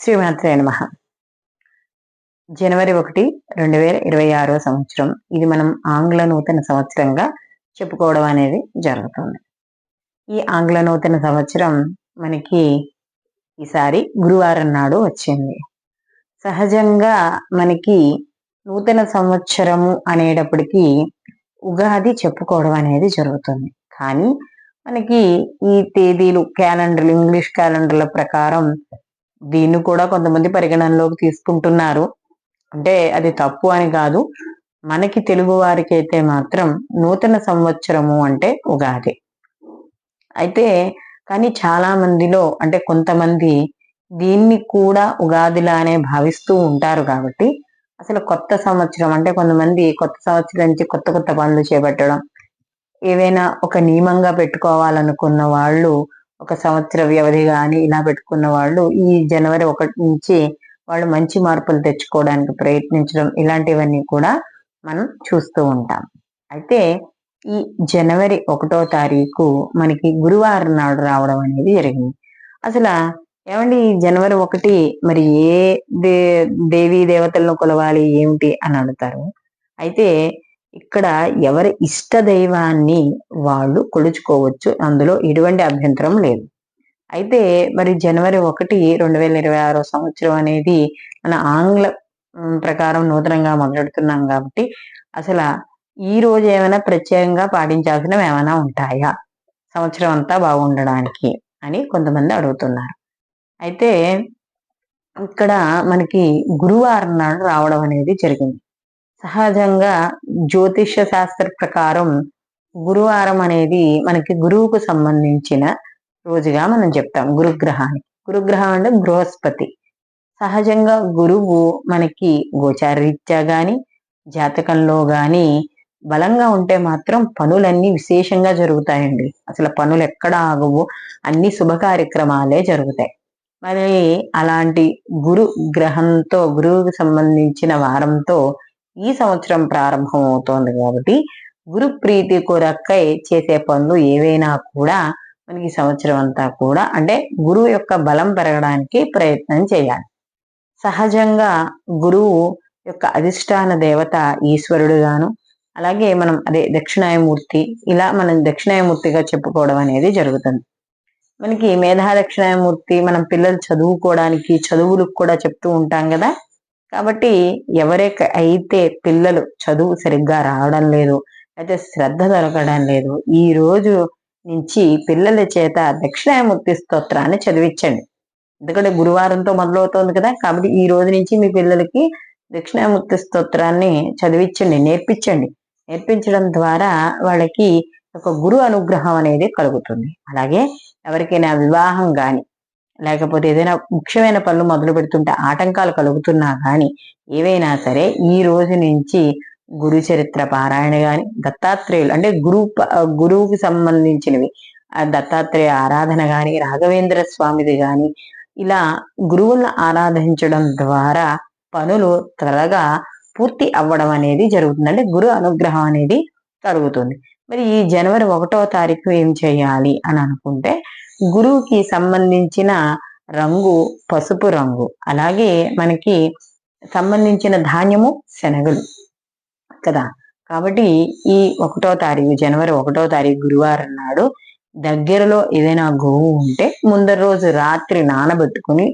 శ్రీమాత్రే నమ. జనవరి ఒకటి రెండు వేల ఇరవై ఆరో సంవత్సరం. ఇది మనం ఆంగ్ల నూతన సంవత్సరంగా చెప్పుకోవడం అనేది జరుగుతుంది. ఈ ఆంగ్ల నూతన సంవత్సరం మనకి ఈసారి గురువారం నాడు వచ్చింది. సహజంగా మనకి నూతన సంవత్సరము అనేటప్పటికీ ఉగాది చెప్పుకోవడం అనేది జరుగుతుంది. కానీ మనకి ఈ తేదీలు క్యాలెండర్లు ఇంగ్లీష్ క్యాలెండర్ల ప్రకారం దీన్ని కూడా కొంతమంది పరిగణనలోకి తీసుకుంటున్నారు. అంటే అది తప్పు అని కాదు. మనకి తెలుగు వారికి అయితే మాత్రం నూతన సంవత్సరము అంటే ఉగాది. అయితే కానీ చాలా మందిలో అంటే కొంతమంది దీన్ని కూడా ఉగాదిలానే భావిస్తూ ఉంటారు కాబట్టి అసలు కొత్త సంవత్సరం అంటే కొంతమంది కొత్త సంవత్సరం నుంచి కొత్త కొత్త పనులు చేపట్టడం ఏవైనా ఒక నియమంగా పెట్టుకోవాలనుకున్న వాళ్ళు ఒక సంవత్సర వ్యవధి కానీ ఇలా పెట్టుకున్న వాళ్ళు ఈ జనవరి ఒకటి నుంచి వాళ్ళు మంచి మార్పులు తెచ్చుకోవడానికి ప్రయత్నించడం ఇలాంటివన్నీ కూడా మనం చూస్తూ ఉంటాం. అయితే ఈ జనవరి ఒకటో తారీఖు మనకి గురువారం నాడు రావడం అనేది జరిగింది. అసలు ఏమండి ఈ జనవరి ఒకటి మరి ఏ దే దేవీ దేవతలను కొలవాలి ఏమిటి అని అడుగుతారు. అయితే ఇక్కడ ఎవరి ఇష్ట దైవాన్ని వాళ్ళు కొలుచుకోవచ్చు. అందులో ఎటువంటి అభ్యంతరం లేదు. అయితే మరి జనవరి ఒకటి రెండు వేల ఇరవై ఆరో సంవత్సరం అనేది మన ఆంగ్ల ప్రకారం నూతనంగా మొదలెడుతున్నాం కాబట్టి అసలు ఈ రోజు ఏమైనా ప్రత్యేకంగా పాటించాల్సినవి ఏమైనా ఉంటాయా? సంవత్సరం అంతా బాగుండడానికి అని కొంతమంది అడుగుతున్నారు. అయితే ఇక్కడ మనకి గురువారం నాడు రావడం అనేది జరిగింది. సహజంగా జ్యోతిష శాస్త్ర ప్రకారం గురువారం అనేది మనకి గురువుకు సంబంధించిన రోజుగా మనం చెప్తాం గురుగ్రహానికి గురుగ్రహం అంటే బృహస్పతి. సహజంగా గురువు మనకి గోచారరీత్యా గాని జాతకంలో గాని బలంగా ఉంటే మాత్రం పనులన్నీ విశేషంగా జరుగుతాయండి. అసలు పనులు ఎక్కడ ఆగవు అన్ని శుభ కార్యక్రమాలే జరుగుతాయి. మరి అలాంటి గురు గ్రహంతో గురువుకు సంబంధించిన వారంతో ఈ సంవత్సరం ప్రారంభం అవుతోంది కాబట్టి గురు ప్రీతి కొరకై చేసే పనులు ఏవైనా కూడా మనకి సంవత్సరం అంతా కూడా అంటే గురువు యొక్క బలం పెరగడానికి ప్రయత్నం చేయాలి. సహజంగా గురువు యొక్క అధిష్టాన దేవత ఈశ్వరుడు గాను అలాగే మనం అదే దక్షిణాయమూర్తి ఇలా మనం దక్షిణాయమూర్తిగా చెప్పుకోవడం అనేది జరుగుతుంది. మనకి మేధా దక్షిణాయమూర్తి మనం పిల్లలు చదువుకోవడానికి చదువులకు కూడా చెప్తూ ఉంటాం కదా కాబట్టి ఎవరైతే అయితే పిల్లలు చదువు సరిగ్గా రావడం లేదు అయితే శ్రద్ధ దొరకడం లేదు ఈ రోజు నుంచి పిల్లల చేత దక్షిణాయమూర్తి స్తోత్రాన్ని చదివించండి. ఎందుకంటే గురువారంతో మొదలవుతోంది కదా కాబట్టి ఈ రోజు నుంచి మీ పిల్లలకి దక్షిణామూర్తి స్తోత్రాన్ని చదివించండి నేర్పించండి. నేర్పించడం ద్వారా వాళ్ళకి ఒక గురు అనుగ్రహం అనేది కలుగుతుంది. అలాగే ఎవరికైనా వివాహం కానీ లేకపోతే ఏదైనా ముఖ్యమైన పనులు మొదలు పెడుతుంటే ఆటంకాలు కలుగుతున్నా కానీ ఏవైనా సరే ఈ రోజు నుంచి గురు చరిత్ర పారాయణ గాని దత్తాత్రేయులు అంటే గురు గురువుకి సంబంధించినవి దత్తాత్రేయ ఆరాధన గాని రాఘవేంద్ర స్వామిది గాని ఇలా గురువులను ఆరాధించడం ద్వారా పనులు త్వరగా పూర్తి అవ్వడం అనేది జరుగుతుంది. అంటే గురు అనుగ్రహం అనేది కలుగుతుంది. మరి ఈ జనవరి ఒకటో తారీఖు ఏం చేయాలి అని అనుకుంటే గురువుకి సంబంధించిన రంగు పసుపు రంగు అలాగే మనకి సంబంధించిన ధాన్యము శనగలు కదా. కాబట్టి ఈ ఒకటో తారీఖు జనవరి ఒకటో తారీఖు గురువారం నాడు దగ్గరలో ఏదైనా గోవు ఉంటే ముందర రోజు రాత్రి నానబెట్టుకుని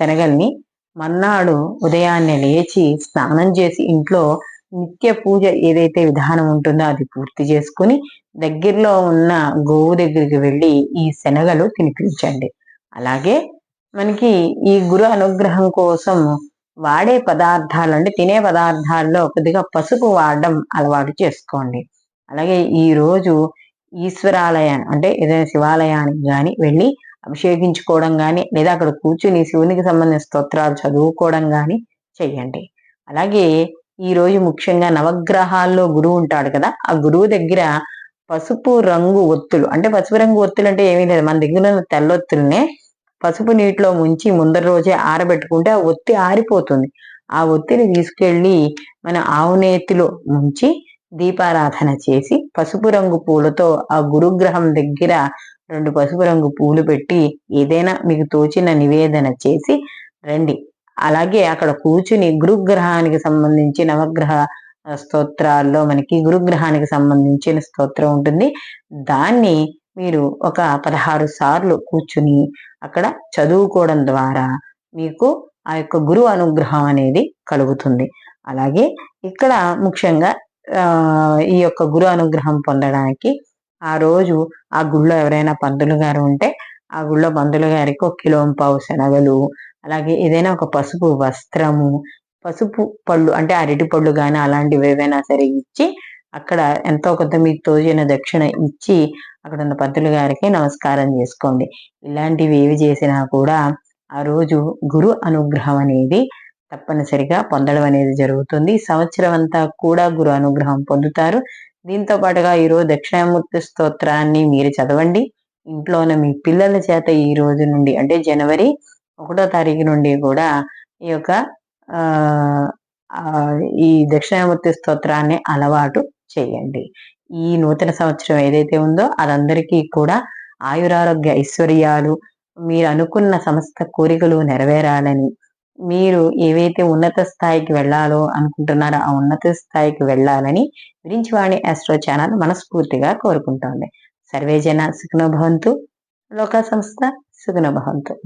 శనగల్ని మన్నాడు ఉదయాన్నే లేచి స్నానం చేసి ఇంట్లో నిత్య పూజ ఏదైతే విధానం ఉంటుందో అది పూర్తి చేసుకుని దగ్గరలో ఉన్న గోవు దగ్గరికి వెళ్ళి ఈ శనగలు తినిపించండి. అలాగే మనకి ఈ గురు అనుగ్రహం కోసం వాడే పదార్థాలు అంటే తినే పదార్థాల్లో కొద్దిగా పసుపు వాడడం అలవాటు చేసుకోండి. అలాగే ఈ రోజు ఈశ్వరాలయాన్ని అంటే ఏదైనా శివాలయానికి కానీ వెళ్ళి అభిషేకించుకోవడం కానీ లేదా అక్కడ కూర్చుని శివునికి సంబంధించిన స్తోత్రాలు చదువుకోవడం కానీ చెయ్యండి అలాగే ఈ రోజు ముఖ్యంగా నవగ్రహాల్లో గురువు ఉంటాడు కదా ఆ గురువు దగ్గర పసుపు రంగు ఒత్తులు అంటే పసుపు రంగు ఒత్తులు అంటే ఏమీ లేదు. మన దగ్గర ఉన్న తెల్లొత్తుల్నే పసుపు నీటిలో ముంచి ముందర రోజే ఆరబెట్టుకుంటే ఆ ఒత్తి ఆరిపోతుంది. ఆ ఒత్తిని తీసుకెళ్ళి మన ఆవు నేతిలో ముంచి దీపారాధన చేసి పసుపు రంగు పూలతో ఆ గురుగ్రహం దగ్గర రెండు పసుపు రంగు పూలు పెట్టి ఏదైనా మీకు తోచిన నివేదన చేసి రండి. అలాగే అక్కడ కూర్చుని గురుగ్రహానికి సంబంధించి నవగ్రహ స్తోత్రాల్లో మనకి గురుగ్రహానికి సంబంధించిన స్తోత్రం ఉంటుంది. దాన్ని మీరు ఒక పదహారు సార్లు కూర్చుని అక్కడ చదువుకోవడం ద్వారా మీకు ఆ యొక్క గురు అనుగ్రహం అనేది కలుగుతుంది. అలాగే ఇక్కడ ముఖ్యంగా ఈ యొక్క గురు అనుగ్రహం పొందడానికి ఆ రోజు ఆ గుళ్ళో ఎవరైనా పంతులు గారు ఉంటే ఆ గుళ్ళో పంతులు గారికి ఒక కిలో పావు శనగలు అలాగే ఏదైనా ఒక పసుపు వస్త్రము పసుపు పళ్ళు అంటే అరటి పళ్ళు కానీ అలాంటివి ఏవైనా సరే ఇచ్చి అక్కడ ఎంతో కొంత మీకు తోచిన దక్షిణ ఇచ్చి అక్కడ ఉన్న పంతులు గారికి నమస్కారం చేసుకోండి. ఇలాంటివి ఏవి చేసినా కూడా ఆ రోజు గురు అనుగ్రహం అనేది తప్పనిసరిగా పొందడం అనేది జరుగుతుంది. సంవత్సరం అంతా కూడా గురు అనుగ్రహం పొందుతారు. దీంతో పాటుగా ఈరోజు దక్షిణామూర్తి స్తోత్రాన్ని మీరు చదవండి. ఇంట్లోనే మీ పిల్లల చేత ఈ రోజు నుండి అంటే జనవరి ఒకటో తారీఖు నుండి కూడా ఈ యొక్క ఈ దక్షిణామూర్తి స్తోత్రాన్ని అలవాటు చేయండి. ఈ నూతన సంవత్సరం ఏదైతే ఉందో అదందరికీ కూడా ఆయురారోగ్య ఐశ్వర్యాలు మీరు అనుకున్న సమస్త కోరికలు నెరవేరాలని మీరు ఏవైతే ఉన్నత స్థాయికి వెళ్ళాలో అనుకుంటున్నారో ఆ ఉన్నత స్థాయికి వెళ్ళాలని విరించివాణి ఆస్ట్రో ఛానల్ మనస్ఫూర్తిగా కోరుకుంటోంది. సర్వేజన సుఖనభవంతు లోక సంస్థ సుఖనభవంతు